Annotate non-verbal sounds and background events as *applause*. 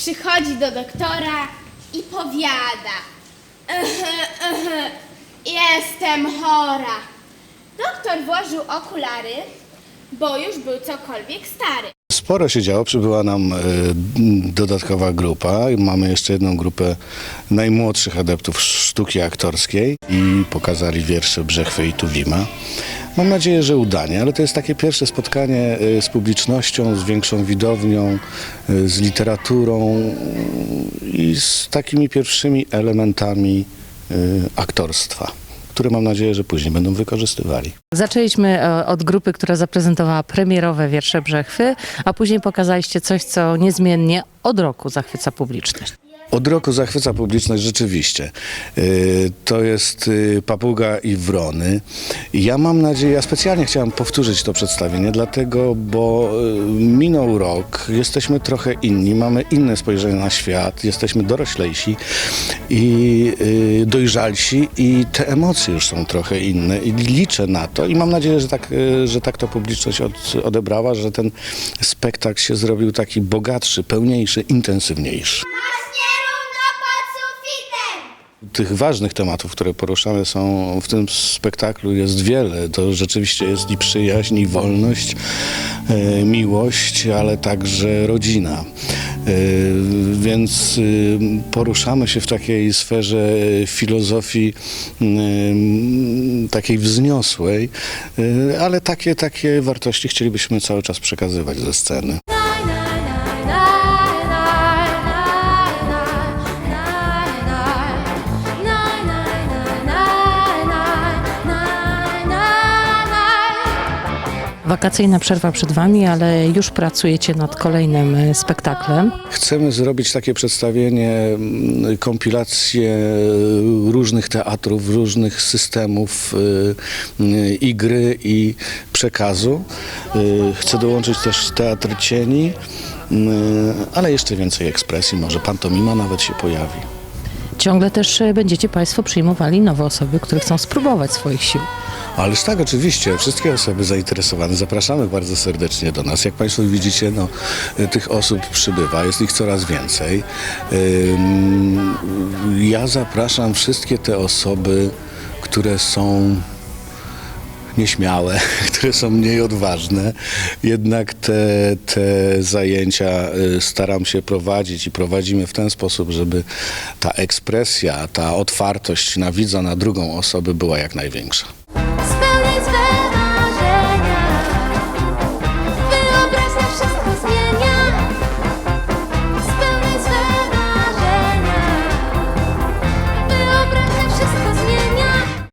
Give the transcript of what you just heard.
przychodzi do doktora i powiada: "Ehe, ehe, Jestem chora. Doktor włożył okulary, bo już był cokolwiek stary. Sporo się działo, przybyła nam e, dodatkowa grupa. Mamy jeszcze jedną grupę najmłodszych adeptów sztuki aktorskiej i pokazali wiersze Brzechwy i Tuwima. Mam nadzieję, że udanie, ale to jest takie pierwsze spotkanie e, z publicznością, z większą widownią, e, z literaturą i z takimi pierwszymi elementami aktorstwa, które mam nadzieję, że później będą wykorzystywali. Zaczęliśmy e, od grupy, która zaprezentowała premierowe wiersze Brzechwy, a później pokazaliście coś, co niezmiennie od roku zachwyca publiczność. Od roku zachwyca publiczność rzeczywiście. Yy, To jest yy, Papuga i Wrony. Ja mam nadzieję, ja specjalnie chciałem powtórzyć to przedstawienie, dlatego, bo yy, minął rok, jesteśmy trochę inni, mamy inne spojrzenie na świat, jesteśmy doroślejsi i dojrzalsi i te emocje już są trochę inne i liczę na to i mam nadzieję, że tak, że tak to publiczność od, odebrała, że ten spektakl się zrobił taki bogatszy, pełniejszy, intensywniejszy. Tych ważnych tematów, które poruszane są w tym spektaklu jest wiele. To rzeczywiście jest i przyjaźń, i wolność, e, miłość, ale także rodzina. E, więc e, poruszamy się w takiej sferze filozofii e, takiej wzniosłej, e, ale takie, takie wartości chcielibyśmy cały czas przekazywać ze sceny. Wakacyjna przerwa przed wami, ale już pracujecie nad kolejnym e, spektaklem. Chcemy zrobić takie przedstawienie, mm, kompilację różnych teatrów, różnych systemów y, y, i gry, i przekazu. Chcę dołączyć też teatr cieni, y, ale jeszcze więcej ekspresji, może pantomima nawet się pojawi. Ciągle też e, będziecie Państwo przyjmowali nowe osoby, które chcą spróbować swoich sił. Ależ tak, oczywiście. Wszystkie osoby zainteresowane zapraszamy bardzo serdecznie do nas. Jak Państwo widzicie, no, y, tych osób przybywa, jest ich coraz więcej. Ja zapraszam wszystkie te osoby, które są nieśmiałe, *laughs* które są mniej odważne. Jednak te, te zajęcia y, staram się prowadzić i prowadzimy w ten sposób, żeby ta ekspresja, ta otwartość na widza, na drugą osobę była jak największa.